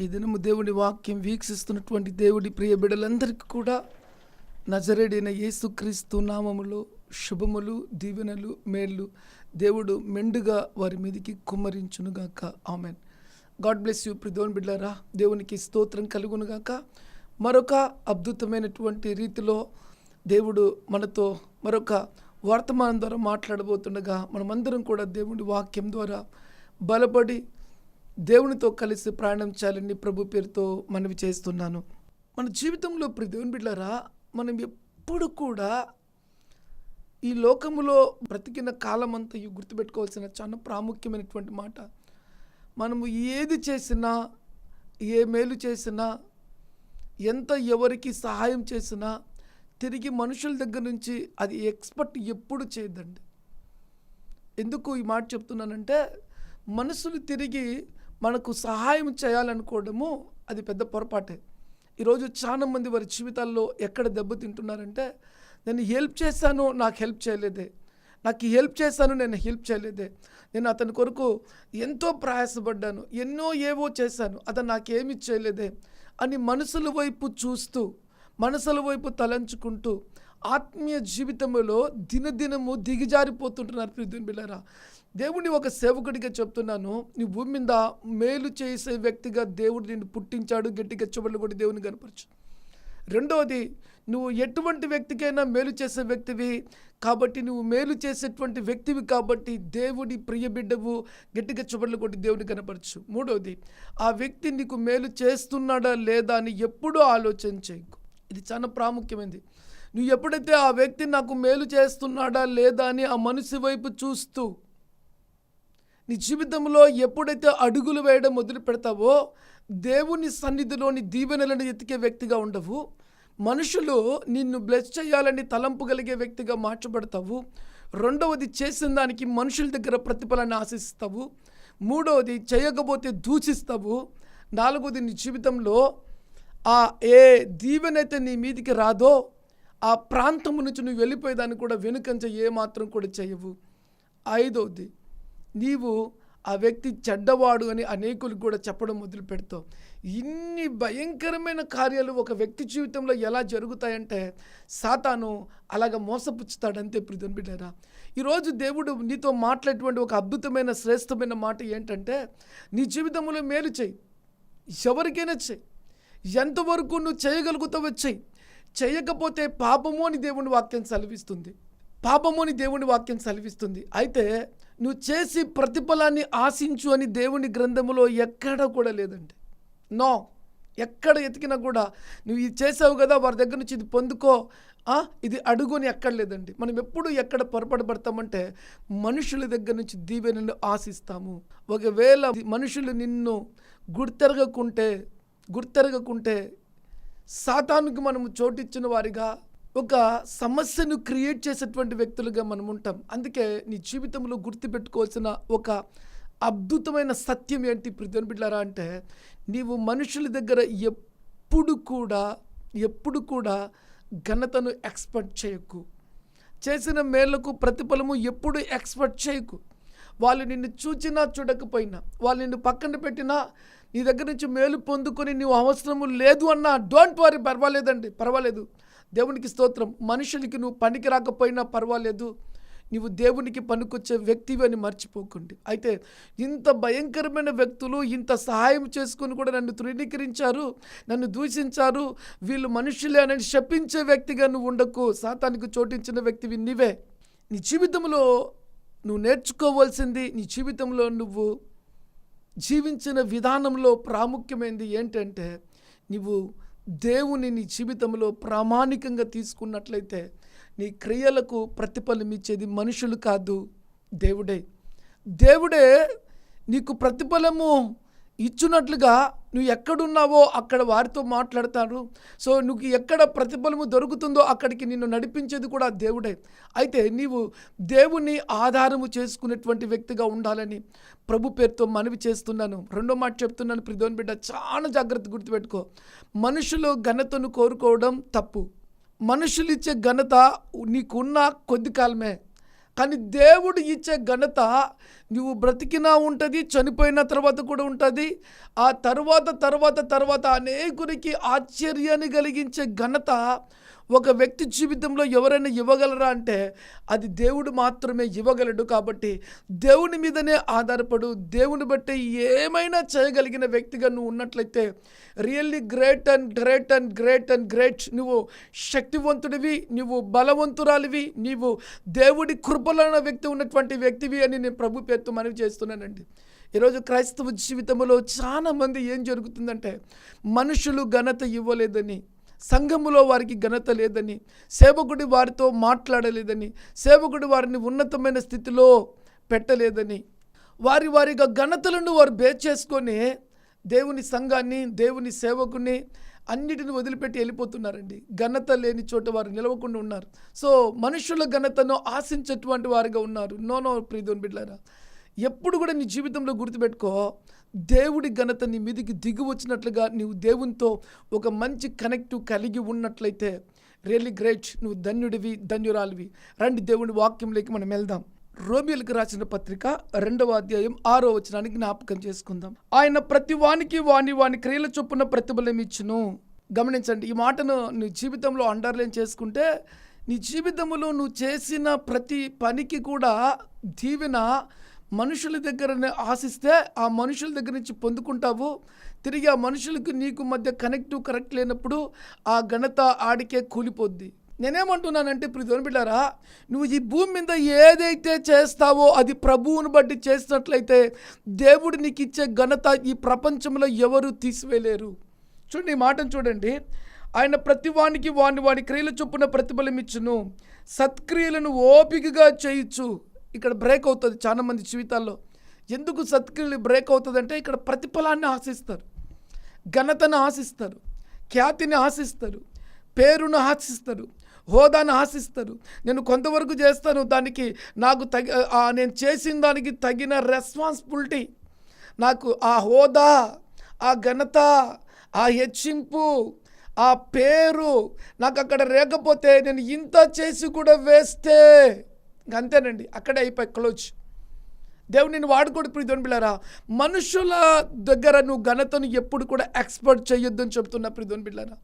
ఈ దినము దేవుని వాక్యం వీక్షిస్తున్నటువంటి దేవుడి ప్రియ బిడ్డలందరికీ కూడా నజరేడైన యేసుక్రీస్తు నామములో శుభములు దీవెనలు మేళ్ళు దేవుడు మెండుగా వారి మీదకి కుమ్మరించునుగాక. ఆమెన్. గాడ్ బ్లెస్ యూ ప్రిదోన్ బిడ్డారా దేవునికి స్తోత్రం కలుగునుగాక. మరొక అద్భుతమైనటువంటి రీతిలో దేవుడు మనతో మరొక వర్తమానం ద్వారా మాట్లాడబోతుండగా మనమందరం కూడా దేవుడి వాక్యం ద్వారా బలపడి దేవునితో కలిసి ప్రయాణం చేయాలని ప్రభు పేరుతో మనవి చేస్తున్నాను. మన జీవితంలో ప్రతి దేవుని బిడ్డరా మనం ఎప్పుడు కూడా ఈ లోకములో బ్రతికిన కాలం అంతా గుర్తుపెట్టుకోవాల్సిన చాలా ప్రాముఖ్యమైనటువంటి మాట. మనము ఏది చేసినా ఏ మేలు చేసినా ఎంత ఎవరికి సహాయం చేసినా తిరిగి మనుషుల దగ్గర నుంచి అది ఎక్స్పర్ట్ ఎప్పుడు చేయదండి. ఎందుకు ఈ మాట చెప్తున్నానంటే మనుషులు తిరిగి మనకు సహాయం చేయాలనుకోవడము అది పెద్ద పొరపాటే. ఈరోజు చాలా మంది వారి జీవితాల్లో ఎక్కడ దెబ్బతింటున్నారంటే నేను హెల్ప్ చేశాను నాకు హెల్ప్ చేయలేదే. నాకు హెల్ప్ చేశాను నేను హెల్ప్ చేయలేదే. నేను అతని కొరకు ఎంతో ప్రయాసపడ్డాను ఎన్నో ఏవో చేశాను అతను నాకేమి చేయలేదే అని మనసుల వైపు చూస్తూ మనసుల వైపు తలంచుకుంటూ ఆత్మీయ జీవితంలో దినదినము దిగజారిపోతుంటున్నారు ప్రియుని బిళ్ళరా. దేవుని ఒక సేవకుడిగా చెప్తున్నాను. నీ భూమి మీద మేలు చేసే వ్యక్తిగా దేవుడు నిన్ను పుట్టించాడు గట్టిగా చెవులు కూడా దేవుని కనపరచు. రెండవది నువ్వు ఎటువంటి వ్యక్తికైనా మేలు చేసే వ్యక్తివి కాబట్టి నువ్వు మేలు చేసేటువంటి వ్యక్తివి కాబట్టి దేవుడి ప్రియ బిడ్డవు గట్టిగా చుబడ్లు కొట్టి దేవుని కనపరచు. మూడవది ఆ వ్యక్తి నీకు మేలు చేస్తున్నాడా లేదా అని ఎప్పుడూ ఆలోచన చేయకు. ఇది చాలా ప్రాముఖ్యమైనది. నువ్వు ఎప్పుడైతే ఆ వ్యక్తి నాకు మేలు చేస్తున్నాడా లేదా అని ఆ మనిషి వైపు చూస్తూ నీ జీవితంలో ఎప్పుడైతే అడుగులు వేయడం మొదలు పెడతావో దేవుని సన్నిధిలోని దీవెనలను ఎతికే వ్యక్తిగా ఉండవు. మనుషులు నిన్ను బ్లెస్ చేయాలని తలంపు కలిగే వ్యక్తిగా మార్చబడతావు. రెండవది చేసిన దానికి మనుషుల దగ్గర ప్రతిఫలాన్ని ఆశిస్తావు. మూడవది చేయకపోతే దూషిస్తావు. నాలుగవది నీ జీవితంలో ఆ ఏ దీవెనైతే నీ మీదికి రాదో ఆ ప్రాంతం నుంచి నువ్వు వెళ్ళిపోయేదాన్ని కూడా వెనుకంచ ఏ మాత్రం కూడా చేయవు. ఐదవది నీవు ఆ వ్యక్తి చెడ్డవాడు అని అనేకులు కూడా చెప్పడం మొదలు పెడతావు. ఇన్ని భయంకరమైన కార్యాలు ఒక వ్యక్తి జీవితంలో ఎలా జరుగుతాయంటే సాతాను అలాగ మోసపుచ్చుతాడంతే ప్రిధన్ బిడ్డారా. ఈరోజు దేవుడు నీతో మాట్లాడేటువంటి ఒక అద్భుతమైన శ్రేష్టమైన మాట ఏంటంటే నీ జీవితంలో మేలు చేయి. ఎవరికైనా చెయ్యి ఎంతవరకు నువ్వు చేయగలుగుతావో చేయి. చేయకపోతే పాపము అని దేవుని వాక్యం సెలవిస్తుంది. పాపము అని దేవుని వాక్యం సెలవిస్తుంది. అయితే నువ్వు చేసి ప్రతిఫలాన్ని ఆశించు అని దేవుని గ్రంథములో ఎక్కడ కూడా లేదండి. నో. ఎక్కడ ఎతికినా కూడా నువ్వు ఇది చేసావు కదా వారి దగ్గర నుంచి ఇది పొందుకో. ఇది అడుగు అని ఎక్కడ లేదండి. మనం ఎప్పుడు ఎక్కడ పొరపాటు పడతామంటే మనుషుల దగ్గర నుంచి దీవెనలు ఆశిస్తాము. ఒకవేళ మనుషులు నిన్ను గుర్తెరగకుంటే గుర్తెరగకుంటే సాతానికి మనము చోటిచ్చిన వారిగా ఒక సమస్యను క్రియేట్ చేసేటువంటి వ్యక్తులుగా మనం ఉంటాం. అందుకే నీ జీవితంలో గుర్తుపెట్టుకోవాల్సిన ఒక అద్భుతమైన సత్యం ఏంటి ప్రతిని బిడ్డారా అంటే నీవు మనుషుల దగ్గర ఎప్పుడు కూడా ఎప్పుడు కూడా ఘనతను ఎక్స్పెక్ట్ చేయకు. చేసిన మేళ్ళకు ప్రతిఫలము ఎప్పుడు ఎక్స్పెక్ట్ చేయకు. వాళ్ళు నిన్ను చూచినా చూడకపోయినా వాళ్ళు నిన్ను పక్కన పెట్టినా నీ దగ్గర నుంచి మేలు పొందుకొని నీవు అవసరము లేదు అన్నా డోంట్ వరీ పర్వాలేదండి పర్వాలేదు. దేవునికి స్తోత్రం. మనుషులకి నువ్వు పనికి రాకపోయినా పర్వాలేదు. నీవు దేవునికి పనికొచ్చే వ్యక్తివి అని మర్చిపోకండి. అయితే ఇంత భయంకరమైన వ్యక్తులు ఇంత సహాయం చేసుకుని కూడా నన్ను తృణీకరించారు నన్ను దూషించారు. వీళ్ళు మనుషులే అని శపించే వ్యక్తిగా నువ్వు ఉండకు. సాతానికి చోటించిన వ్యక్తివి నీవే. నీ జీవితంలో నువ్వు నేర్చుకోవాల్సింది నీ జీవితంలో నువ్వు జీవించిన విధానంలో ప్రాముఖ్యమైనది ఏంటంటే నువ్వు దేవుని నీ జీవితంలో ప్రామాణికంగా తీసుకున్నట్లయితే నీ క్రియలకు ప్రతిఫలం ఇచ్చేది మనుషులు కాదు దేవుడే. దేవుడే నీకు ప్రతిఫలము ఇచ్చున్నట్లుగా నువ్వు ఎక్కడున్నావో అక్కడ వారితో మాట్లాడతాడు సో నువ్వు ఎక్కడ ప్రతిఫలము దొరుకుతుందో అక్కడికి నిన్ను నడిపించేది కూడా దేవుడే. అయితే నీవు దేవుణ్ణి ఆధారము చేసుకునేటువంటి వ్యక్తిగా ఉండాలని ప్రభు పేరుతో మనవి చేస్తున్నాను. రెండో మాట చెప్తున్నాను ప్రిదోన్ బిడ్డ చాలా జాగ్రత్త గుర్తుపెట్టుకో. మనుషులు ఘనతను కోరుకోవడం తప్పు. మనుషులు ఇచ్చే ఘనత నీకున్న కొద్ది కాలమే. కానీ దేవుడు ఇచ్చే ఘనత నువ్వు బ్రతికినా ఉంటుంది చనిపోయిన తర్వాత కూడా ఉంటుంది. ఆ తర్వాత తర్వాత తర్వాత అనేకునికి ఆశ్చర్యాన్ని కలిగించే ఘనత ఒక వ్యక్తి జీవితంలో ఎవరైనా ఇవ్వగలరా అంటే అది దేవుడు మాత్రమే ఇవ్వగలడు కాబట్టి దేవుని మీదనే ఆధారపడు దేవుని బట్టి ఏమైనా చేయగలిగిన వ్యక్తిగా నువ్వు ఉన్నట్లయితే really great and great and great and great నువ్వు శక్తివంతుడివి నువ్వు బలవంతురాలివి నీవు దేవుడి కృపలైన వ్యక్తి ఉన్నటువంటి వ్యక్తివి అని నేను ప్రభు పేరుతో మనవి చేస్తున్నానండి. ఈరోజు క్రైస్తవ జీవితంలో చాలా మంది ఏం జరుగుతుందంటే మనుషులు ఘనత ఇవ్వలేదని సంఘములో వారికి ఘనత లేదని సేవకుడి వారితో మాట్లాడలేదని సేవకుడి వారిని ఉన్నతమైన స్థితిలో పెట్టలేదని వారి వారిగా ఘనతలను వారు బేర్ చేసుకొని దేవుని సంఘాన్ని దేవుని సేవకుని అన్నిటిని వదిలిపెట్టి వెళ్ళిపోతున్నారండి. ఘనత లేని చోట వారు నిలవకుండా ఉన్నారు. సో మనుషుల ఘనతను ఆశించేటువంటి వారిగా ఉన్నారు. నో నో ప్రీదోన్ బిడ్డారా ఎప్పుడు కూడా నీ జీవితంలో గుర్తుపెట్టుకో దేవుడి ఘనత నీ మీదికి దిగి వచ్చినట్లుగా నీవు దేవునితో ఒక మంచి కనెక్ట్ కలిగి ఉన్నట్లయితే రియల్లీ గ్రేట్ నువ్వు ధన్యుడివి ధన్యురాలివి. రండి దేవుని వాక్యంలోకి మనం వెళ్దాం. రోమియోలకు రాసిన పత్రిక రెండవ అధ్యాయం ఆరో వచనానికి జ్ఞాపకం చేసుకుందాం. ఆయన ప్రతి వానికి వాని వాని క్రియల చొప్పున ప్రతిఫలం ఇచ్చును. గమనించండి ఈ మాటను నీ జీవితంలో అండర్లైన్ చేసుకుంటే నీ జీవితంలో నువ్వు చేసిన ప్రతి పనికి కూడా దీవెన మనుషుల దగ్గర ఆశిస్తే ఆ మనుషుల దగ్గర నుంచి పొందుకుంటావు. తిరిగి ఆ మనుషులకు నీకు మధ్య కనెక్ట్ కరెక్ట్ లేనప్పుడు ఆ ఘనత ఆడికే కూలిపోద్ది. నేనేమంటున్నానంటే ప్రిధోని బిడ్డారా నువ్వు ఈ భూమి మీద ఏదైతే చేస్తావో అది ప్రభువుని బట్టి చేసినట్లయితే దేవుడు నీకు ఇచ్చే ఘనత ఈ ప్రపంచంలో ఎవరు తీసివేయలేరు. చూడండి ఈ మాటను చూడండి. ఆయన ప్రతివానికి వాని వాని క్రియల చొప్పున ప్రతిఫలం ఇచ్చును సత్క్రియలను ఓపికగా చేయొచ్చు ఇక్కడ బ్రేక్ అవుతుంది చాలా మంది జీవితాల్లో. ఎందుకు సత్క్రియలు బ్రేక్ అవుతుందంటే ఇక్కడ ప్రతిఫలాన్ని ఆశిస్తారు. ఘనతను ఆశిస్తారు. ఖ్యాతిని ఆశిస్తారు. పేరును ఆశిస్తారు. హోదాను ఆశిస్తారు. నేను కొంతవరకు చేస్తాను దానికి నాకు తగి నేను చేసిన దానికి తగిన రెస్పాన్సిబిలిటీ నాకు ఆ హోదా ఆ ఘనత ఆ హెచ్చింపు ఆ పేరు నాకు అక్కడ లేకపోతే నేను ఇంత చేసి కూడా వేస్తే అంతేనండి అక్కడే అయిపోయి క్లోజ్. దేవుడు నేను వాడుకోడు ప్రీతోని బిళ్ళారా? మనుషుల దగ్గర నువ్వు ఘనతను ఎప్పుడు కూడా ఎక్స్పర్ట్ చేయొద్దు అని చెప్తున్నా ప్రీతోని బిళ్ళారా?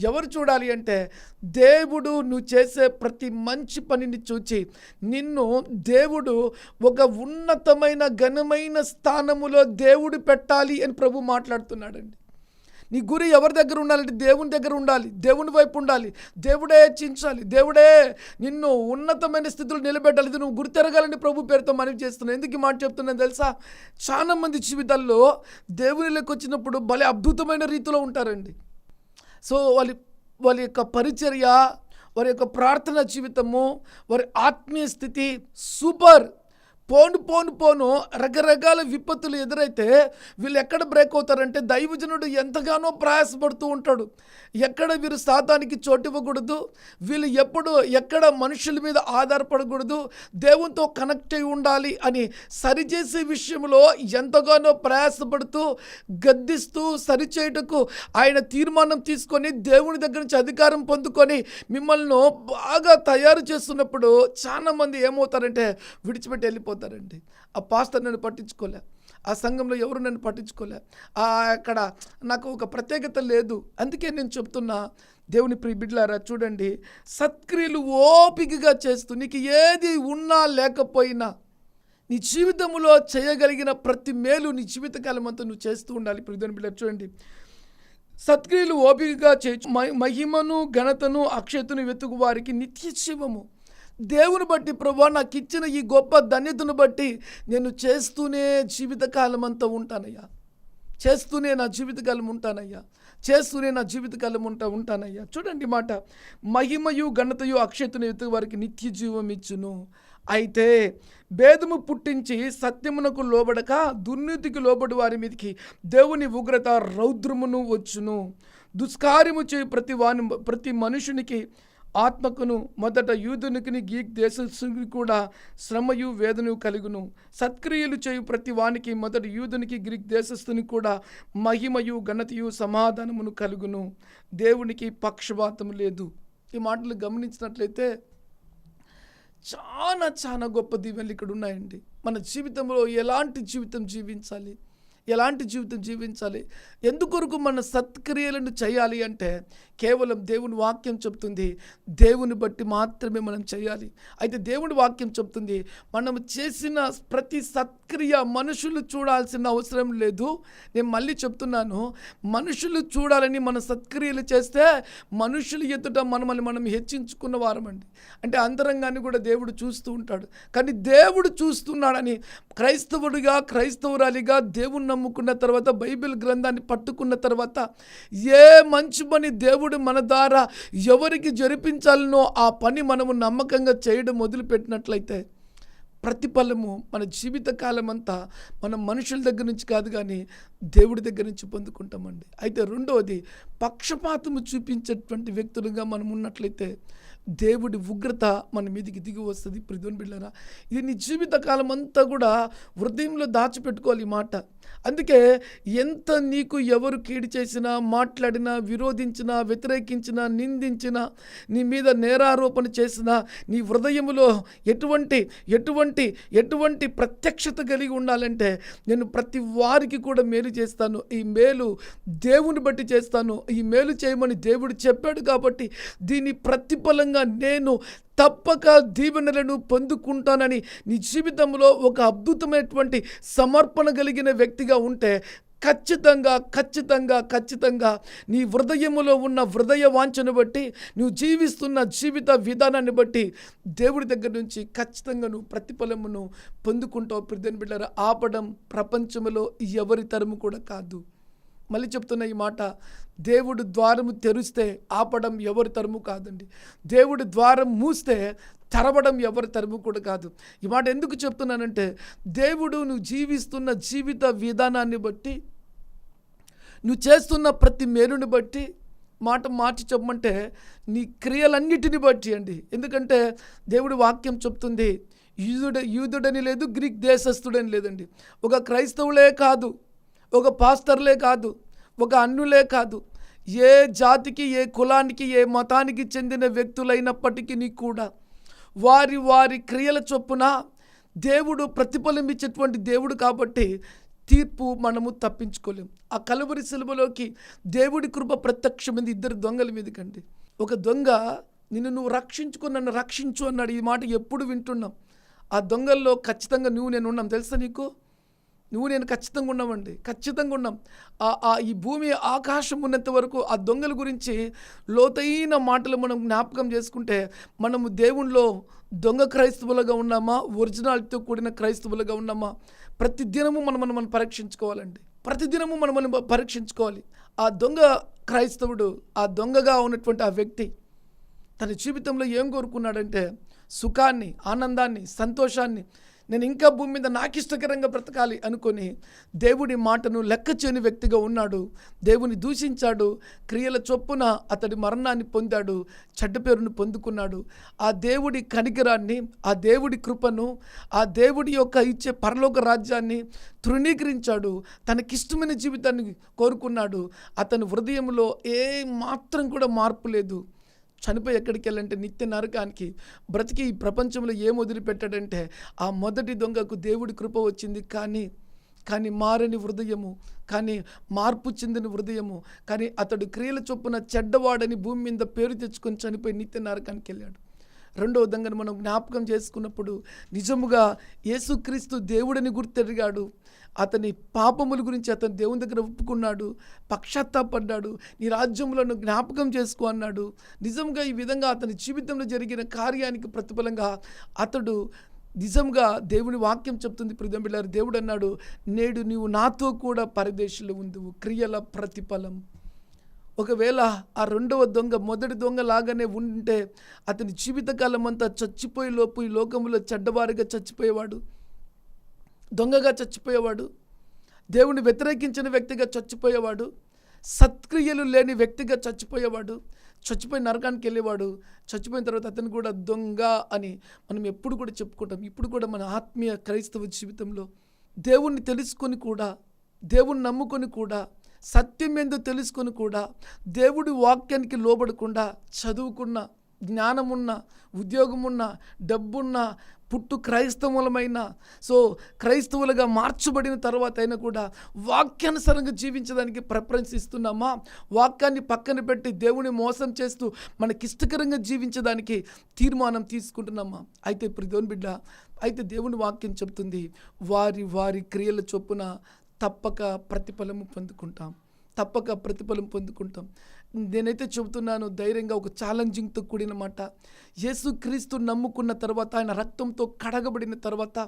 ఎవరు చూడాలి అంటే దేవుడు నువ్వు చేసే ప్రతి మంచి పనిని చూచి నిన్ను దేవుడు ఒక ఉన్నతమైన ఘనమైన స్థానములో దేవుడు పెట్టాలి అని ప్రభు మాట్లాడుతున్నాడండి. నీ గురి ఎవరి దగ్గర ఉండాలంటే దేవుని దగ్గర ఉండాలి. దేవుని వైపు ఉండాలి. దేవుడే హెచ్చించాలి దేవుడే నిన్ను ఉన్నతమైన స్థితిలో నిలబెట్టాలి. ఇది నువ్వు గుర్తెరగాలని ప్రభు పేరుతో మనవి చేస్తున్నావు. ఎందుకు మాట చెప్తున్నాను తెలుసా? చాలా మంది జీవితాల్లో దేవునిలోకి వచ్చినప్పుడు భలే అద్భుతమైన రీతిలో ఉంటారండి. సో వాళ్ళ వాళ్ళ యొక్క పరిచర్య వారి యొక్క ప్రార్థన జీవితము వారి ఆత్మీయ స్థితి సూపర్. పోను పోను పోను రకరకాల విపత్తులు ఎదురైతే వీళ్ళు ఎక్కడ బ్రేక్ అవుతారంటే దైవజనుడు ఎంతగానో ప్రయాసపడుతూ ఉంటాడు. ఎక్కడ వీరు సాతానికి చోటు ఇవ్వకూడదు వీళ్ళు ఎప్పుడు ఎక్కడ మనుషుల మీద ఆధారపడకూడదు దేవునితో కనెక్ట్ అయి ఉండాలి అని సరిచేసే విషయంలో ఎంతగానో ప్రయాసపడుతూ గద్దిస్తూ సరిచేయటకు ఆయన తీర్మానం తీసుకొని దేవుని దగ్గర నుంచి అధికారం పొందుకొని మిమ్మల్ని బాగా తయారు చేస్తున్నప్పుడు చాలామంది ఏమవుతారంటే విడిచిపెట్టి వెళ్ళిపోతారండి ఆ పాస్టర్ నన్ను పట్టించుకోలే. ఆ సంఘంలో ఎవరు నన్ను పట్టించుకోలే. ఆ అక్కడ నాకు ఒక ప్రత్యేకత లేదు. అందుకే నేను చెప్తున్నా దేవుని ప్రియ బిడ్లారా చూడండి. సత్క్రియలు ఓపికగా చేస్తూ నీకు ఏది ఉన్నా లేకపోయినా నీ జీవితంలో చేయగలిగిన ప్రతి మేలు నీ జీవితకాలం అంతా నువ్వు చేస్తూ ఉండాలి. ప్రియని బిడ్డ చూడండి. సత్క్రియలు ఓపికగా చేయొచ్చు మహిమను ఘనతను అక్షతను వెతుకు వారికి నిత్య శివము దేవుని బట్టి ప్రభా నాకు ఇచ్చిన ఈ గొప్ప ధన్యతను బట్టి నేను చేస్తూనే జీవితకాలం అంతా ఉంటానయ్యా. చేస్తూనే నా జీవితకాలం ఉంటానయ్యా. చేస్తూనే నా జీవితకాలం ఉంటా ఉంటానయ్యా. చూడండి మాట. మహిమయు ఘనతయు అక్షతను ఎత్తు వారికి నిత్య జీవం ఇచ్చును. అయితే భేదము పుట్టించి సత్యమునకు లోబడక దుర్నీతికి లోబడి వారి మీదకి దేవుని ఉగ్రత రౌద్రమును వచ్చును. దుష్కార్యము చేయి ప్రతి వాని ప్రతి మనుషునికి ఆత్మకును మొదట యూదునికిని గీక్ దేశస్తునికి కూడా శ్రమయు వేదను కలుగును. సత్క్రియలు చేయు ప్రతి వానికి మొదట యూదునికి గ్రీక్ దేశస్థునికి కూడా మహిమయు ఘనతయు సమాధానమును కలుగును. దేవునికి పక్షపాతం లేదు. ఈ మాటలు గమనించినట్లయితే చాలా చాలా గొప్ప దీవెనలు ఇక్కడ ఉన్నాయండి మన జీవితంలో ఎలాంటి జీవితం జీవించాలి? ఎలాంటి జీవితం జీవించాలి? ఎందుకొరకు మన సత్క్రియలను చేయాలి అంటే కేవలం దేవుని వాక్యం చెప్తుంది. దేవుని బట్టి మాత్రమే మనం చేయాలి. అయితే దేవుని వాక్యం చెప్తుంది మనం చేసిన ప్రతి సత్క్రియ మనుషులు చూడాల్సిన అవసరం లేదు. నేను మళ్ళీ చెప్తున్నాను మనుషులు చూడాలని మన సత్క్రియలు చేస్తే మనుషులు ఎదుట మనమని మనం హెచ్చించుకున్న వారమండి అంటే అంతరంగాన్ని కూడా దేవుడు చూస్తూ ఉంటాడు. కానీ దేవుడు చూస్తున్నాడని క్రైస్తవుడిగా క్రైస్తవురాలిగా దేవుని నమ్ముకున్న తర్వాత బైబిల్ గ్రంథాన్ని పట్టుకున్న తర్వాత ఏ మంచి పని దేవుడు మన ద్వారా ఎవరికి జరిపించాలనో ఆ పని మనము నమ్మకంగా చేయడం మొదలుపెట్టినట్లయితే ప్రతిఫలము మన జీవితకాలం అంతా మనం మనుషుల దగ్గర నుంచి కాదు కానీ దేవుడి దగ్గర నుంచి పొందుకుంటామండి. అయితే రెండవది పక్షపాతము చూపించేటువంటి వ్యక్తులుగా మనం ఉన్నట్లయితే దేవుడి ఉగ్రత మన మీదకి దిగి వస్తుంది. ప్రిధుని బిళ్ళరా ఇది నీ జీవితకాలం అంతా కూడా హృదయంలో దాచిపెట్టుకోవాలి ఈ మాట. అందుకే ఎంత నీకు ఎవరు కీడి చేసినా మాట్లాడినా విరోధించినా వ్యతిరేకించినా నిందించినా నీ మీద నేరారోపణ చేసినా నీ హృదయంలో ఎటువంటి ఎటువంటి ఎటువంటి ప్రత్యక్షత కలిగి ఉండాలంటే నేను ప్రతి వారికి కూడా మేలు చేస్తాను. ఈ మేలు దేవుని బట్టి చేస్తాను. ఈ మేలు చేయమని దేవుడు చెప్పాడు కాబట్టి దీని ప్రతిఫలంగా నేను తప్పక దీవెనలను పొందుకుంటానని నీ జీవితంలో ఒక అద్భుతమైనటువంటి సమర్పణ కలిగిన వ్యక్తిగా ఉంటే ఖచ్చితంగా ఖచ్చితంగా ఖచ్చితంగా నీ హృదయములో ఉన్న హృదయ వాంఛను బట్టి నువ్వు జీవిస్తున్న జీవిత విధానాన్ని బట్టి దేవుడి దగ్గర నుంచి ఖచ్చితంగా నువ్వు ప్రతిఫలమును పొందుకుంటావు. ప్రతిని బిడ్డారు ఆపడం ప్రపంచంలో ఎవరి తరము కూడా కాదు. మళ్ళీ చెప్తున్న ఈ మాట దేవుడు ద్వారము తెరిస్తే ఆపడం ఎవరి తరము కాదండి. దేవుడు ద్వారం మూస్తే తరవడం ఎవరి తరము కూడా కాదు. ఈ మాట ఎందుకు చెప్తున్నానంటే దేవుడు నువ్వు జీవిస్తున్న జీవిత విధానాన్ని బట్టి నువ్వు చేస్తున్న ప్రతి మేలుని బట్టి మాట మార్చి చెప్పమంటే నీ క్రియలన్నిటిని బట్టి అండి. ఎందుకంటే దేవుడి వాక్యం చెప్తుంది యూదుడ యూదుడని లేదు గ్రీక్ దేశస్థుడని లేదండి. ఒక క్రైస్తవులే కాదు. ఒక పాస్టర్లే కాదు ఒక అన్నులే కాదు. ఏ జాతికి ఏ కులానికి ఏ మతానికి చెందిన వ్యక్తులైనప్పటికీ కూడా వారి వారి క్రియల చొప్పున దేవుడు ప్రతిఫలమిచ్చేటువంటి దేవుడు కాబట్టి తీర్పు మనము తప్పించుకోలేం. ఆ కలువరి సిలువలోకి దేవుడి కృప ప్రత్యక్షమైంది. ఇద్దరు దొంగల మీదకండి. ఒక దొంగ నిన్ను నువ్వు రక్షించుకో నన్ను రక్షించు అన్నాడు. ఈ మాట ఎప్పుడు వింటున్నాం? ఆ దొంగల్లో ఖచ్చితంగా నువ్వు నేను ఉన్నాం. తెలుసా నీకు? నువ్వు నేను ఖచ్చితంగా ఉన్నామండి. ఖచ్చితంగా ఉన్నాం. ఆ- ఆ ఈ భూమి ఆకాశం ఉన్నంత వరకు ఆ దొంగల గురించి లోతైన మాటలు మనం జ్ఞాపకం చేసుకుంటే మనము దేవుణ్ణిలో దొంగ క్రైస్తవులుగా ఉన్నామా? ఒరిజినాలిటీతో కూడిన క్రైస్తవులుగా ఉన్నామా? ప్రతి దినము మనం మనం మనం పరీక్షించుకోవాలండి. ప్రతిదినము మనం మనం పరీక్షించుకోవాలి. ఆ దొంగ క్రైస్తవుడు ఆ దొంగగా ఉన్నటువంటి ఆ వ్యక్తి తన జీవితంలో ఏం కోరుకున్నాడంటే సుఖాన్ని ఆనందాన్ని సంతోషాన్ని నేను ఇంకా భూమి మీద నాకు ఇష్టకరంగా బ్రతకాలి అనుకొని దేవుడి మాటను లెక్క చేయని వ్యక్తిగా ఉన్నాడు. దేవుని దూషించాడు. క్రియల చొప్పున అతడి మరణాన్ని పొందాడు. చెడ్డ పేరును పొందుకున్నాడు. ఆ దేవుడి కనికరాన్ని ఆ దేవుడి కృపను ఆ దేవుడి యొక్క ఇచ్చే పరలోక రాజ్యాన్ని తృణీకరించాడు. తనకిష్టమైన జీవితాన్ని కోరుకున్నాడు. అతని హృదయంలో ఏ మాత్రం కూడా మార్పు లేదు. చనిపోయి ఎక్కడికి వెళ్ళంటే నిత్య నరకానికి బ్రతికి ఈ ప్రపంచంలో ఏం వదిలిపెట్టాడంటే ఆ మొదటి దొంగకు దేవుడి కృప వచ్చింది. కానీ కానీ మారని హృదయము కానీ మార్పు చెందిన హృదయము కానీ అతడు క్రియల చొప్పున చెడ్డవాడని భూమి మీద పేరు తెచ్చుకొని చనిపోయి నిత్య నరకానికి వెళ్ళాడు. రెండవ దొంగను మనం జ్ఞాపకం చేసుకున్నప్పుడు నిజముగా యేసుక్రీస్తు దేవుడని గుర్తెరిగాడు. అతని పాపముల గురించి అతను దేవుని దగ్గర ఒప్పుకున్నాడు పక్షాత్తాపడ్డాడు నీ రాజ్యంలో జ్ఞాపకం చేసుకో అన్నాడు. నిజంగా ఈ విధంగా అతని జీవితంలో జరిగిన కార్యానికి ప్రతిఫలంగా అతడు నిజంగా దేవుని వాక్యం చెప్తుంది. ప్రిదంబిళ్ళారు దేవుడు అన్నాడు నేడు నీవు నాతో కూడా పరదేశంలో ఉందువు. క్రియల ప్రతిఫలం. ఒకవేళ ఆ రెండవ దొంగ మొదటి దొంగ లాగానే ఉంటే అతని జీవితకాలం అంతా చచ్చిపోయే లోపు ఈ లోకంలో చెడ్డవారిగా చచ్చిపోయేవాడు. దొంగగా చచ్చిపోయేవాడు దేవుని వ్యతిరేకించిన వ్యక్తిగా చచ్చిపోయేవాడు సత్క్రియలు లేని వ్యక్తిగా చచ్చిపోయేవాడు చచ్చిపోయి నరకానికి వెళ్ళేవాడు చచ్చిపోయిన తర్వాత అతను కూడా దొంగ అని మనం ఎప్పుడు కూడా చెప్పుకుంటాం. ఇప్పుడు కూడా మన ఆత్మీయ క్రైస్తవ జీవితంలో దేవుణ్ణి తెలుసుకొని కూడా దేవుణ్ణి నమ్ముకొని కూడా సత్యం ఏందో తెలుసుకొని కూడా దేవుడి వాక్యానికి లోబడకుండా చదువుకున్న జ్ఞానమున్న ఉద్యోగమున్న డబ్బున్న పుట్టు క్రైస్తవులమైన సో క్రైస్తవులుగా మార్చబడిన తర్వాత అయినా కూడా వాక్యానుసారంగా జీవించడానికి ప్రిఫరెన్స్ ఇస్తున్నామా? వాక్యాన్ని పక్కన పెట్టి దేవుని మోసం చేస్తూ మనకిష్టకరంగా జీవించడానికి తీర్మానం తీసుకుంటున్నామా? అయితే ప్రదోన్ బిడ్డ అయితే దేవుని వాక్యం చెప్తుంది వారి వారి క్రియల చొప్పున తప్పక ప్రతిఫలము పొందుకుంటాం. తప్పక ప్రతిఫలం పొందుకుంటాం. నేనైతే చెబుతున్నాను ధైర్యంగా ఒక ఛాలెంజింగ్తో కూడిన మాట. యేసుక్రీస్తు నమ్ముకున్న తర్వాత ఆయన రక్తంతో కడగబడిన తర్వాత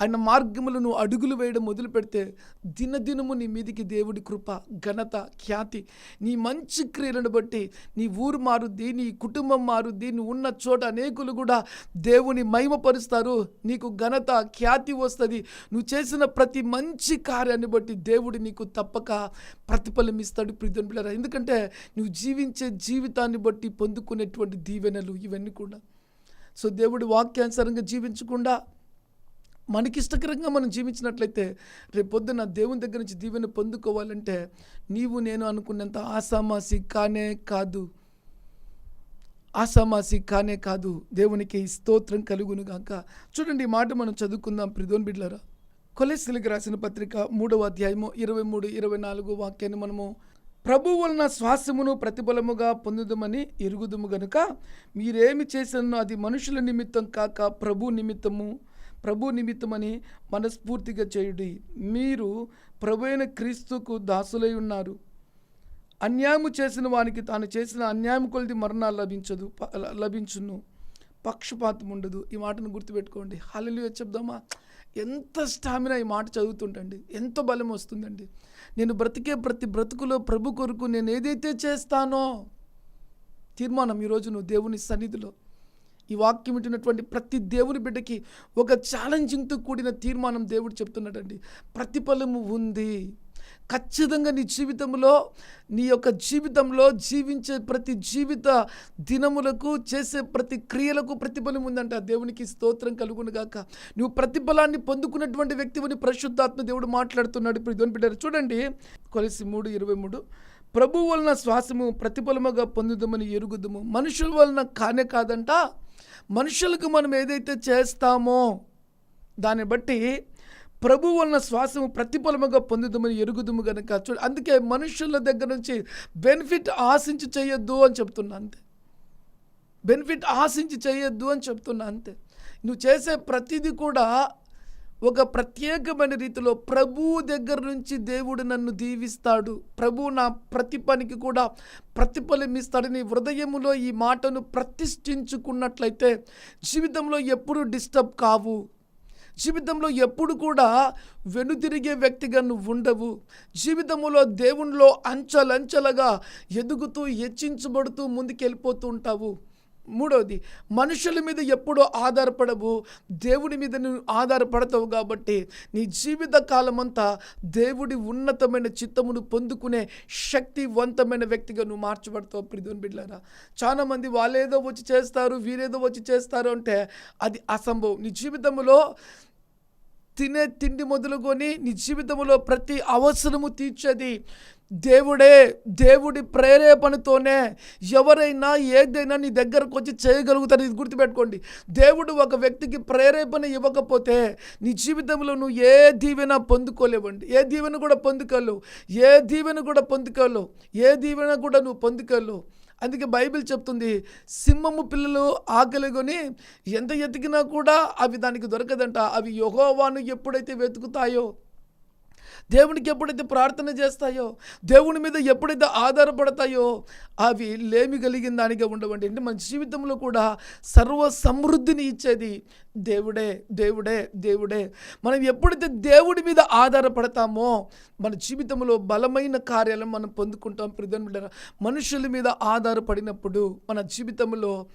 ఆయన మార్గములను అడుగులు వేయడం మొదలు పెడితే దినదినము నీ మీదికి దేవుడి కృప ఘనత ఖ్యాతి నీ మంచి క్రియలను బట్టి నీ ఊరు మారుద్ది నీ కుటుంబం మారుద్ది నువ్వు ఉన్న చోట అనేకులు కూడా దేవుని మహిమపరుస్తారు. నీకు ఘనత ఖ్యాతి వస్తుంది. నువ్వు చేసిన ప్రతి మంచి కార్యాన్ని బట్టి దేవుడు నీకు తప్పక ప్రతిఫలం ఇస్తాడు ప్రియుని ఎందుకంటే నువ్వు జీవించే జీవితాన్ని బట్టి పొందుకునేటువంటి దీవెనలు ఇవన్నీ కూడా. సో దేవుడి వాక్యానుసారంగా జీవించకుండా మనకిష్టకరంగా మనం జీవించినట్లయితే రేపొద్దున దేవుని దగ్గర నుంచి దీవెన పొందుకోవాలంటే నీవు నేను అనుకున్నంత ఆసామాసి కానే కాదు. ఆసామాసి కానే కాదు. దేవునికి స్తోత్రం కలుగును గాక. చూడండి ఈ మాట మనం చదువుకుందాం ప్రిదోన్ బిడ్లరా. కొలెస్లికి రాసిన పత్రిక మూడవ అధ్యాయము ఇరవై మూడు ఇరవై నాలుగు వాక్యాన్ని మనము ప్రభు వలన శ్వాసమును ప్రతిఫలముగా పొందుదమని ఎరుగుదుము గనుక మీరేమి చేసినో అది మనుషుల నిమిత్తం కాక ప్రభు నిమిత్తము ప్రభు నిమిత్తమని మనస్ఫూర్తిగా చేయుడి. మీరు ప్రభు అయిన క్రీస్తుకు దాసులై ఉన్నారు. అన్యాయము చేసిన వానికి తాను చేసిన అన్యాయం కొలిది మరణాలు లభించదు లభించును. పక్షపాతం ఉండదు. ఈ మాటను గుర్తుపెట్టుకోండి. హాలెలుయ చెప్దామా? ఎంత స్టామినా ఈ మాట చదువుతుంటండి? ఎంత బలం వస్తుందండి? నేను బ్రతికే ప్రతి బ్రతుకులో ప్రభు కొరకు నేను ఏదైతే చేస్తానో తీర్మానం ఈరోజు నువ్వు దేవుని సన్నిధిలో. ఈ వాక్యం వింటున్నటువంటి ప్రతి దేవుని బిడ్డకి ఒక ఛాలెంజింగ్తో కూడిన తీర్మానం దేవుడు చెప్తున్నాడండి. ప్రతిఫలము ఉంది. ఖచ్చితంగా నీ జీవితంలో నీ యొక్క జీవితంలో జీవించే ప్రతి జీవిత దినములకు చేసే ప్రతి క్రియలకు ప్రతిఫలం ఉందంట. దేవునికి స్తోత్రం కలుగును గాక. నువ్వు ప్రతిఫలాన్ని పొందుకున్నటువంటి వ్యక్తివని పరిశుద్ధాత్మ దేవుడు మాట్లాడుతున్నాడు. ఇప్పుడు ఇదని పెట్టారు చూడండి. కొలిసి మూడు ఇరవై మూడు. ప్రభు వలన శ్వాసము ప్రతిఫలముగా పొందుదామని ఎరుగుదము. మనుషుల వలన కానే కాదంట. మనుషులకు మనం ఏదైతే చేస్తామో దాన్ని బట్టి ప్రభు వలన శ్వాసము ప్రతిఫలముగా పొందుదమని ఎరుగుదుము కనుక చూడు అందుకే మనుషుల దగ్గర నుంచి బెనిఫిట్ ఆశించి చేయొద్దు అని చెప్తున్నా అంతే. బెనిఫిట్ ఆశించి చేయొద్దు అని చెప్తున్నా అంతే. నువ్వు చేసే ప్రతిదీ కూడా ఒక ప్రత్యేకమైన రీతిలో ప్రభువు దగ్గర నుంచి దేవుడు నన్ను దీవిస్తాడు. ప్రభు నా ప్రతి పనికి కూడా ప్రతిఫలమిస్తాడని హృదయములో ఈ మాటను ప్రతిష్ఠించుకున్నట్లయితే జీవితంలో ఎప్పుడు డిస్టర్బ్ కావు. జీవితంలో ఎప్పుడు కూడా వెనుతిరిగే వ్యక్తిగా నువ్వు ఉండవు. జీవితంలో దేవునిలో అంచలంచలగా ఎదుగుతూ హెచ్చించబడుతూ ముందుకెళ్ళిపోతూ ఉంటావు. మూడవది మనుషుల మీద ఎప్పుడూ ఆధారపడవు దేవుడి మీద నువ్వు ఆధారపడతావు కాబట్టి నీ జీవిత కాలమంతా దేవుడి ఉన్నతమైన చిత్తమును పొందుకునే శక్తివంతమైన వ్యక్తిగా నువ్వు మార్చబడతావు ప్రిధుని బిడ్డారా చాలామంది వాళ్ళేదో వచ్చి చేస్తారు వీరేదో వచ్చి చేస్తారు అంటే అది అసంభవం. నీ జీవితంలో తినే తిండి మొదలుకొని నీ జీవితంలో ప్రతి అవసరము తీర్చేది దేవుడే. దేవుడి ప్రేరేపణతోనే ఎవరైనా ఏదైనా నీ దగ్గరకు వచ్చి చేయగలుగుతారు. ఇది గుర్తుపెట్టుకోండి. దేవుడు ఒక వ్యక్తికి ప్రేరేపణ ఇవ్వకపోతే నీ జీవితంలో నువ్వు ఏ దీవెన పొందుకోలేవండి. ఏ దీవెన కూడా పొందుకోలేవు. ఏ దీవెన కూడా పొందుకోలేవు. ఏ దీవెన కూడా నువ్వు పొందుకోలేవు. అందుకే బైబిల్ చెప్తుంది సింహము పిల్లలు ఆకలిగొని ఎంత ఎతికినా కూడా అవి దానికి దొరకదంట. అవి యహోవాను ఎప్పుడైతే వెతుకుతాయో దేవునికి ఎప్పుడైతే ప్రార్థన చేస్తాయో దేవుని మీద ఎప్పుడైతే ఆధారపడతాయో అవి లేమి కలిగిన దానిగా ఉండవండి. అంటే మన జీవితంలో కూడా సర్వ సమృద్ధిని ఇచ్చేది దేవుడే దేవుడే దేవుడే. మనం ఎప్పుడైతే దేవుడి మీద ఆధారపడతామో మన జీవితంలో బలమైన కార్యాలను మనం పొందుకుంటాం. ప్రధాన మనుషుల మీద ఆధారపడినప్పుడు మన జీవితంలో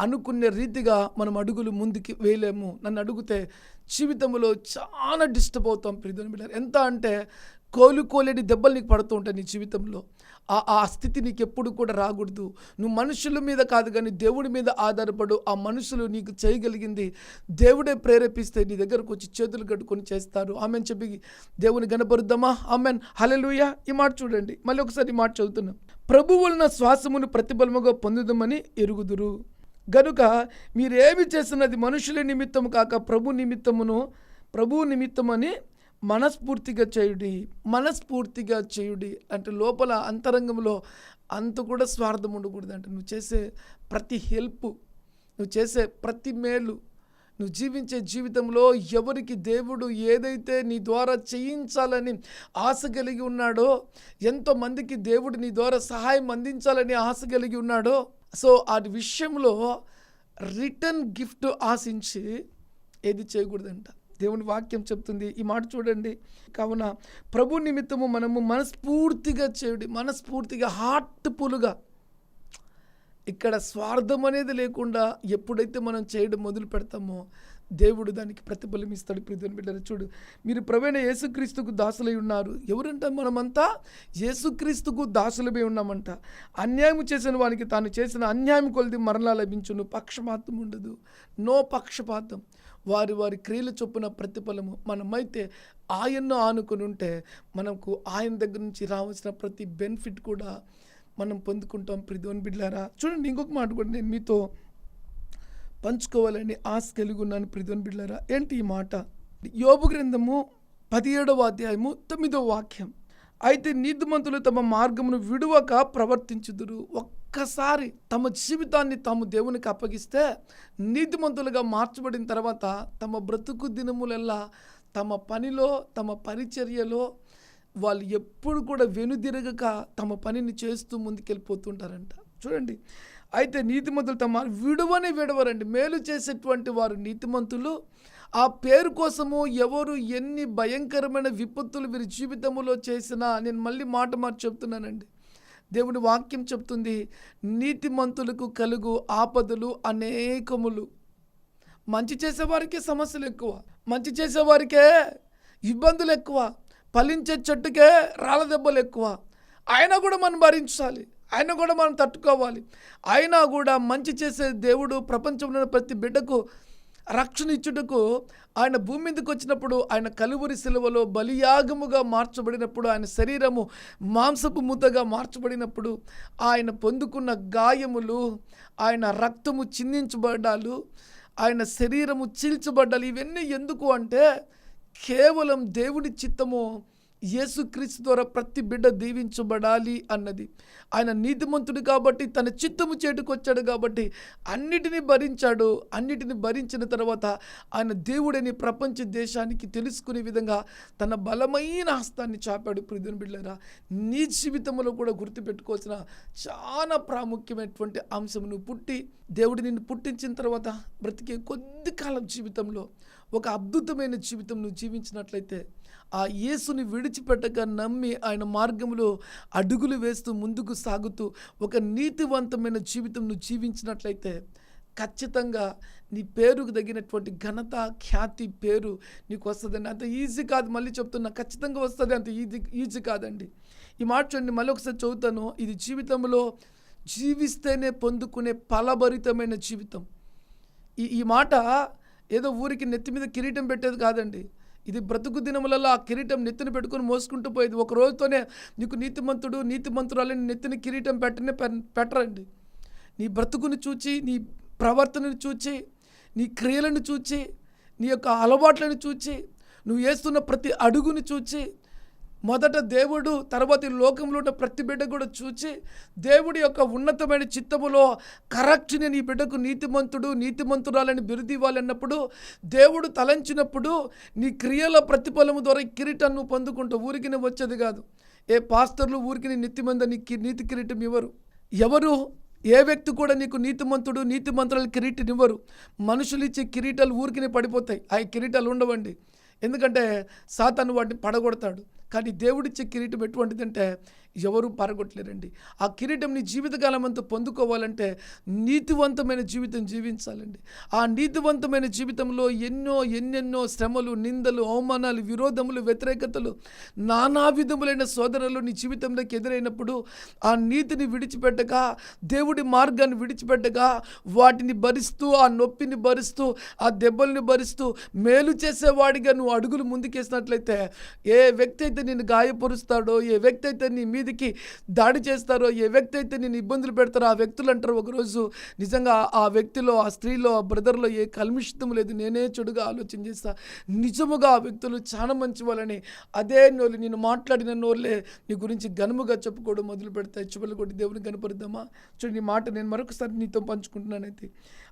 అనుకునే రీతిగా మనం అడుగులు ముందుకి వేయలేము. నన్ను అడిగితే జీవితంలో చాలా డిస్టర్బ్ అవుతాం ప్రియమైన బిడ్డారు ఎంత అంటే కోలుకోలేని దెబ్బలు నీకు పడుతూ ఉంటాయి నీ జీవితంలో. ఆ ఆ స్థితి నీకు ఎప్పుడు కూడా రాకూడదు. నువ్వు మనుషుల మీద కాదు కానీ దేవుడి మీద ఆధారపడు ఆ మనుషులు నీకు చేయగలిగింది. దేవుడే ప్రేరేపిస్తే నీ దగ్గరకు వచ్చి చేతులు కట్టుకొని చేస్తారు. ఆమెను చెప్పి దేవుని గనపరుద్దామా ఆమెన్. హలెలుయ ఈ మాట చూడండి. మళ్ళీ ఒకసారి ఈ మాట చదువుతున్నాం. ప్రభువులన శ్వాసమును ప్రతిఫలముగా పొందుదామని ఎరుగుదురు. గనుక మీరేమి చేస్తున్నది మనుషుల నిమిత్తము కాక ప్రభు నిమిత్తమును ప్రభు నిమిత్తమని మనస్ఫూర్తిగా చేయుడి మనస్ఫూర్తిగా చేయుడి అంటే లోపల అంతరంగంలో అంత కూడా స్వార్థం ఉండకూడదు అంటే నువ్వు చేసే ప్రతి హెల్ప్ నువ్వు చేసే ప్రతి మేలు నువ్వు జీవించే జీవితంలో ఎవరికి దేవుడు ఏదైతే నీ ద్వారా చేయించాలని ఆశ కలిగి ఉన్నాడో ఎంతోమందికి దేవుడు నీ ద్వారా సహాయం అందించాలని ఆశ కలిగి ఉన్నాడో సో ఆ విషయంలో రిటర్న్ గిఫ్ట్ ఆశించి ఏది చేయకూడదంట. దేవుని వాక్యం చెప్తుంది. ఈ మాట చూడండి. కావున ప్రభు నిమిత్తము మనము మనస్ఫూర్తిగా చేయడం మనస్ఫూర్తిగా హార్ట్ఫుల్గా ఇక్కడ స్వార్థం అనేది లేకుండా ఎప్పుడైతే మనం చేయడం మొదలు పెడతామో దేవుడు దానికి ప్రతిఫలం ఇస్తాడు. ప్రతిని బిడ్డలు చూడు మీరు ప్రవీణ యేసుక్రీస్తుకు దాసులై ఉన్నారు. ఎవరంట మనమంతా? యేసుక్రీస్తుకు దాసులమై ఉన్నామంట. అన్యాయం చేసిన వానికి తాను చేసిన అన్యాయం కొలిది మరలా లభించును. పక్షపాతం ఉండదు. నో పక్షపాతం. వారి వారి క్రియల చొప్పున ప్రతిఫలము మనమైతే ఆయన్ను ఆనుకుని ఉంటే మనకు ఆయన దగ్గర నుంచి రావాల్సిన ప్రతి బెనిఫిట్ కూడా మనం పొందుకుంటాం. ప్రతి బిడ్డారా చూడండి ఇంకొక మాట కూడా నేను మీతో పంచుకోవాలని ఆశ కలిగి ఉన్నాను ప్రిధోని బిడ్లారా ఏంటి ఈ మాట? యోబు గ్రంథము పదిహేడవ అధ్యాయము తొమ్మిదవ వాక్యం. అయితే నీతిమంతులు తమ మార్గమును విడువక ప్రవర్తించుదురు. ఒక్కసారి తమ జీవితాన్ని తాము దేవునికి అప్పగిస్తే నీతిమంతులుగా మార్చబడిన తర్వాత తమ బ్రతుకు దినములల్లా తమ పనిలో తమ పరిచర్యలో వాళ్ళు ఎప్పుడు కూడా వెనుదిరగక తమ పనిని చేస్తూ ముందుకెళ్ళిపోతుంటారంట. చూడండి. అయితే నీతిమంతులు తమ విడువని విడవరండి. మేలు చేసేటువంటి వారు నీతిమంతులు. ఆ పేరు కోసము ఎవరు ఎన్ని భయంకరమైన విపత్తులు వీరి జీవితంలో చేసినా నేను మళ్ళీ మాట మాట చెప్తున్నానండి. దేవుని వాక్యం చెప్తుంది నీతిమంతులకు కలుగు ఆపదలు అనేకములు. మంచి చేసేవారికే సమస్యలు ఎక్కువ మంచి చేసేవారికే ఇబ్బందులు ఎక్కువ ఫలించే చెట్టుకే రాళ్ళ దెబ్బలు ఎక్కువ. అయినా కూడా మనం భరించాలి. ఆయన కూడా మనం తట్టుకోవాలి. అయినా కూడా మంచి చేసే దేవుడు ప్రపంచంలో ప్రతి బిడ్డకు రక్షణ ఇచ్చుటకు ఆయన భూమి మీదకి వచ్చినప్పుడు ఆయన కలువరి శిలువలో బలియాగముగా మార్చబడినప్పుడు ఆయన శరీరము మాంసపు ముద్దగా మార్చబడినప్పుడు ఆయన పొందుకున్న గాయములు ఆయన రక్తము చిందించబడ్డాలు ఆయన శరీరము చీల్చబడ్డాలు. ఇవన్నీ ఎందుకు అంటే కేవలం దేవుడి చిత్తము యేసుక్రీస్తు ద్వారా ప్రతి బిడ్డ దీవించబడాలి అన్నది. ఆయన నీతిమంతుడు కాబట్టి తన చిత్తము చేటుకొచ్చాడు కాబట్టి అన్నిటినీ భరించాడు. అన్నిటిని భరించిన తర్వాత ఆయన దేవుడని ప్రపంచ దేశానికి తెలుసుకునే విధంగా తన బలమైన హస్తాన్ని చాపాడు. ప్రియుని బిడ్డరా నీ జీవితంలో కూడా గుర్తుపెట్టుకోవాల్సిన చాలా ప్రాముఖ్యమైనటువంటి అంశం నువ్వు పుట్టి దేవుడు నిన్ను పుట్టించిన తర్వాత బ్రతికే కొద్ది కాలం జీవితంలో ఒక అద్భుతమైన జీవితం నువ్వు జీవించినట్లయితే ఆ యేసుని విడిచిపెట్టక నమ్మి ఆయన మార్గంలో అడుగులు వేస్తూ ముందుకు సాగుతూ ఒక నీతివంతమైన జీవితం నువ్వు జీవించినట్లయితే ఖచ్చితంగా నీ పేరుకు తగినటువంటి ఘనత ఖ్యాతి పేరు నీకు వస్తుందండి. అంత ఈజీ కాదు మళ్ళీ చెప్తున్నా ఖచ్చితంగా వస్తుంది. అంత ఈజీ ఈజీ కాదండి. ఈ మాట చూడండి మళ్ళీ ఒకసారి చదువుతాను. ఇది జీవితంలో జీవిస్తేనే పొందుకునే ఫలభరితమైన జీవితం. ఈ ఈ మాట ఏదో ఊరికి నెత్తి మీద కిరీటం పెట్టేది కాదండి. ఇది బ్రతుకు దినములలో ఆ కిరీటం నెత్తిన పెట్టుకొని మోసుకుంటూ పోయేది. ఒక రోజుతోనే నీకు నీతిమంతుడు నీతిమంతురాలని నెత్తిన కిరీటం పెట్టనే పె- పెట్టరండి. నీ బ్రతుకుని చూచి నీ ప్రవర్తనను చూచి నీ క్రియలను చూచి నీ యొక్క అలవాట్లను చూచి నువ్వు వేస్తున్న ప్రతి అడుగుని చూచి మొదట దేవుడు తర్వాత లోకంలో ఉన్న ప్రతి బిడ్డ కూడా చూచి దేవుడి యొక్క ఉన్నతమైన చిత్తములో కరెక్ట్ నేను ఈ బిడ్డకు నీతిమంతుడు నీతిమంతురాలని బిరుది ఇవ్వాలన్నప్పుడు దేవుడు తలంచినప్పుడు నీ క్రియల ప్రతిఫలము ద్వారా ఈ కిరీటాన్ని నువ్వు పొందుకుంటావు. ఊరికి వచ్చేది కాదు. ఏ పాస్టర్లు ఊరికి నీ నీతిమంద నీ కి- నీతి కిరీటం ఇవ్వరు. ఎవరు ఏ వ్యక్తి కూడా నీకు నీతిమంతుడు నీతిమంతురాలు కిరీటం ఇవ్వరు. మనుషులు ఇచ్చే కిరీటాలు ఊరికినే పడిపోతాయి. ఆ కిరీటాలు ఉండవండి. ఎందుకంటే సాతాను వాటిని పడగొడతాడు. కానీ దేవుడిచ్చే కిరీటం ఎటువంటిదంటే ఎవరూ పారగొట్టలేరండి. ఆ కిరీటం నీ జీవితకాలం అంతా పొందుకోవాలంటే నీతివంతమైన జీవితం జీవించాలండి. ఆ నీతివంతమైన జీవితంలో ఎన్నో ఎన్నెన్నో శ్రమలు నిందలు అవమానాలు విరోధములు వ్యతిరేకతలు నానా విధములైన సోదరులు నీ జీవితంలోకి ఎదురైనప్పుడు ఆ నీతిని విడిచిపెట్టక దేవుడి మార్గాన్ని విడిచిపెట్టక వాటిని భరిస్తూ ఆ నొప్పిని భరిస్తూ ఆ దెబ్బల్ని భరిస్తూ మేలు చేసేవాడిగా నువ్వు అడుగులు ముందుకేసినట్లయితే ఏ వ్యక్తి అయితే నిన్ను గాయపరుస్తాడో ఏ వ్యక్తి అయితే నీ మీదకి దాడి చేస్తారో ఏ వ్యక్తి అయితే నేను ఇబ్బందులు పెడతారో ఆ వ్యక్తులు అంటారు ఒకరోజు నిజంగా ఆ వ్యక్తిలో ఆ స్త్రీలో ఆ బ్రదర్లో ఏ కల్మిషితం లేదు. నేనే చెడుగా ఆలోచన చేస్తా. నిజముగా ఆ వ్యక్తులు చాలా మంచి వాళ్ళని అదే నోళ్ళు నేను మాట్లాడిన నోళ్ళే నీ గురించి ఘనముగా చెప్పుకోవడం మొదలు పెడతాయి చివరి కొట్టి దేవుని కనపరుద్దామా? చూడు నీ మాట నేను మరొకసారి నీతో పంచుకుంటున్నానైతే.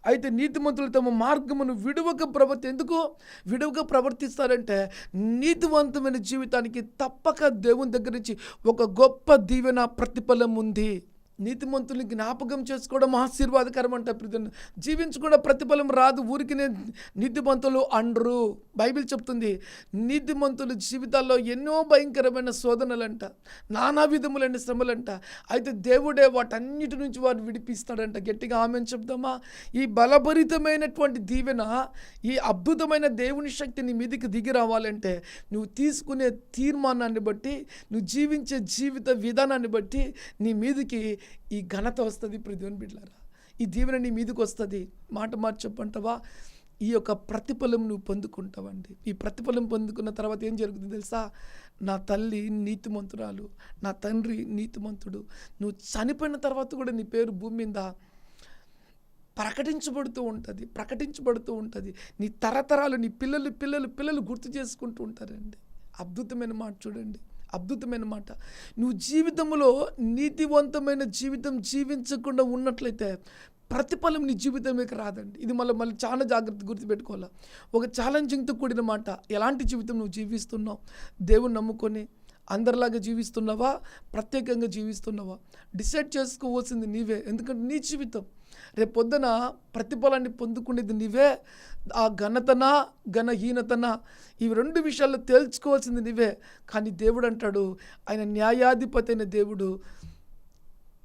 అయితే నీతిమంతులు తమ మార్గమును విడువక ప్రవర్తి ఎందుకు? విడువక ప్రవర్తిస్తారంటే నీతివంతమైన జీవితానికి తప్పక దేవుని దగ్గర నుంచి ఒక గొప్ప దీవెన ప్రతిఫలం ఉంది. నీతిమంతుల్ని జ్ఞాపకం చేసుకోవడం ఆశీర్వాదకరం అంట ప్రియులను. జీవించకుండా ప్రతిఫలం రాదు. ఊరికినే నీతిమంతులు అండ్రు. బైబిల్ చెప్తుంది నీతిమంతుల జీవితాల్లో ఎన్నో భయంకరమైన శోధనలంట నానా విధములైన శ్రమలంట. అయితే దేవుడే వాటన్నిటి నుంచి వారిని విడిపిస్తాడంట. గట్టిగా ఆమె చెప్దామా? ఈ బలభరితమైనటువంటి దీవెన ఈ అద్భుతమైన దేవుని శక్తి నీ మీదకి దిగి రావాలంటే నువ్వు తీసుకునే తీర్మానాన్ని బట్టి నువ్వు జీవించే జీవిత విధానాన్ని బట్టి నీ మీదకి ఈ ఘనత వస్తుంది ప్రతివన్ బిడ్లారా ఈ దీవెన నీ మీదకి వస్తుంది. మాట మార్చబంటవా ఈ యొక్క ప్రతిఫలం నువ్వు పొందుకుంటావండి. ఈ ప్రతిఫలం పొందుకున్న తర్వాత ఏం జరుగుతుంది తెలుసా? నా తల్లి నీతిమంతురాలు నా తండ్రి నీతిమంతుడు నువ్వు చనిపోయిన తర్వాత కూడా నీ పేరు భూమి మీద ప్రకటించబడుతూ ఉంటుంది. ప్రకటించబడుతూ ఉంటుంది. నీ తరతరాలు నీ పిల్లలు పిల్లలు పిల్లలు గుర్తు చేసుకుంటూ ఉంటారండి. అద్భుతమైన మాట చూడండి. అద్భుతమైన మాట. నువ్వు జీవితంలో నీతివంతమైన జీవితం జీవించకుండా ఉన్నట్లయితే ప్రతిఫలం నీ జీవితంలోకి రాదండి. ఇది మళ్ళీ మళ్ళీ చాలా జాగ్రత్త గుర్తుపెట్టుకోవాలి. ఒక ఛాలెంజింగ్తో కూడిన మాట. ఎలాంటి జీవితం నువ్వు జీవిస్తున్నావు? దేవుని నమ్ముకొని అందరిలాగా జీవిస్తున్నావా? ప్రత్యేకంగా జీవిస్తున్నావా? డిసైడ్ చేసుకోవాల్సింది నీవే. ఎందుకంటే నీ జీవితం రేపు పొద్దున ప్రతిఫలాన్ని పొందుకునేది నీవే. ఆ ఘనతనా ఘనహీనతనా ఇవి రెండు విషయాల్లో తేల్చుకోవాల్సింది నీవే. కానీ దేవుడు అంటాడు ఆయన న్యాయాధిపతి అయిన దేవుడు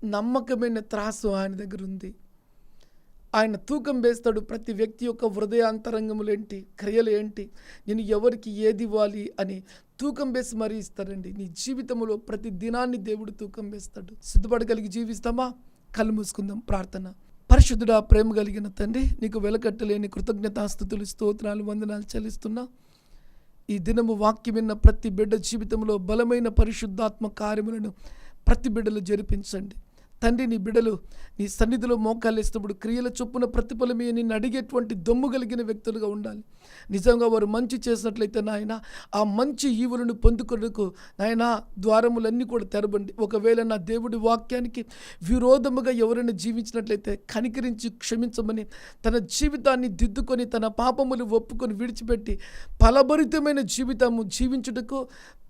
నమ్మకమైన త్రాసు ఆయన దగ్గర ఉంది. ఆయన తూకం వేస్తాడు ప్రతి వ్యక్తి యొక్క హృదయ అంతరంగములు ఏంటి క్రియలు ఏంటి నేను ఎవరికి ఏది ఇవ్వాలి అని తూకం వేసి మరీ ఇస్తారండి నీ జీవితంలో ప్రతి దినాన్ని దేవుడు తూకం వేస్తాడు. సిద్ధపడగలిగి జీవిస్తామా? కళ్ళు మూసుకుందాం ప్రార్థన. పరిశుద్ధుడా ప్రేమ కలిగిన తండ్రి నీకు వెలకట్టలేని కృతజ్ఞతాస్థుతులు స్తోత్రాలు వందనాలు చెల్లిస్తున్నా. ఈ దినము వాక్యం విన్న ప్రతి బిడ్డ జీవితంలో బలమైన పరిశుద్ధాత్మ కార్యములను ప్రతి బిడ్డలు జరిపించండి. తండ్రి నీ బిడ్డలు నీ సన్నిధిలో మోకాలేసినప్పుడు క్రియల చొప్పున ప్రతిఫలమే నిన్ను అడిగేటువంటి దమ్ము కలిగిన వ్యక్తులుగా ఉండాలి. నిజంగా వారు మంచి చేసినట్లయితే నాయన ఆ మంచి ఈవులను పొందుకునేందుకు నాయన ద్వారములన్నీ కూడా తెరబండి ఒకవేళ నా దేవుడి వాక్యానికి విరోధముగా ఎవరైనా జీవించినట్లయితే కనికరించి క్షమించమని తన జీవితాన్ని దిద్దుకొని తన పాపములు ఒప్పుకొని విడిచిపెట్టి ఫలభరితమైన జీవితము జీవించుటకు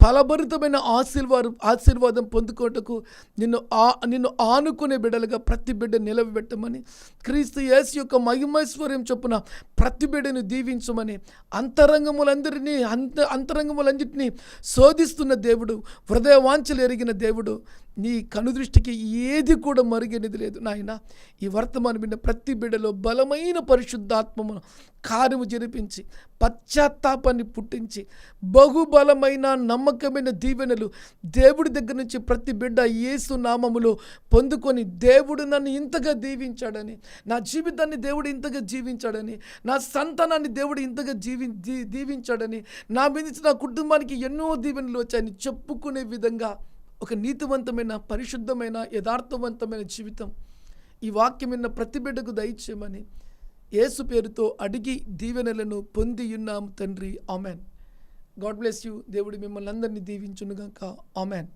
ఫలభరితమైన ఆశీర్వాదం ఆశీర్వాదం పొందుకోటకు నిన్ను ఆ నిన్ను ఆనుకునే బిడ్డలుగా ప్రతి బిడ్డ నిలవబెట్టమని క్రీస్తు యేసు యొక్క మహిమైశ్వర్యం చొప్పున ప్రతి బిడ్డను దీవించమని అంతరంగములందరినీ అంత అంతరంగములన్నింటినీ శోధిస్తున్న దేవుడు హృదయ వాంఛలు ఎరిగిన దేవుడు నీ కనుదృష్టికి ఏది కూడా మరుగైనది లేదు నాయన. ఈ వర్తమానం విన్న ప్రతి బిడ్డలో బలమైన పరిశుద్ధాత్మమును కార్యము జరిపించి పశ్చాత్తాపాన్ని పుట్టించి బహుబలమైన నమ్మకమైన దీవెనలు దేవుడి దగ్గర నుంచి ప్రతి బిడ్డ యేసు నామములో పొందుకొని దేవుడు నన్ను ఇంతగా దీవించాడని నా జీవితాన్ని దేవుడు ఇంతగా జీవించాడని నా సంతానాన్ని దేవుడు ఇంతగా జీవి దీవించాడని నా మీద నా కుటుంబానికి ఎన్నో దీవెనలు వచ్చాయని చెప్పుకునే విధంగా ఒక నీతివంతమైన పరిశుద్ధమైన యథార్థవంతమైన జీవితం ఈ వాక్యం విన్న ప్రతి బిడ్డకు దయచేయమని యేసు పేరుతో అడిగి దీవెనలను పొంది ఉన్నాం తండ్రి. ఆమెన్. God bless you. దేవుడు మిమ్మల్ని అందరినీ దీవించునుగాక. ఆమెన్.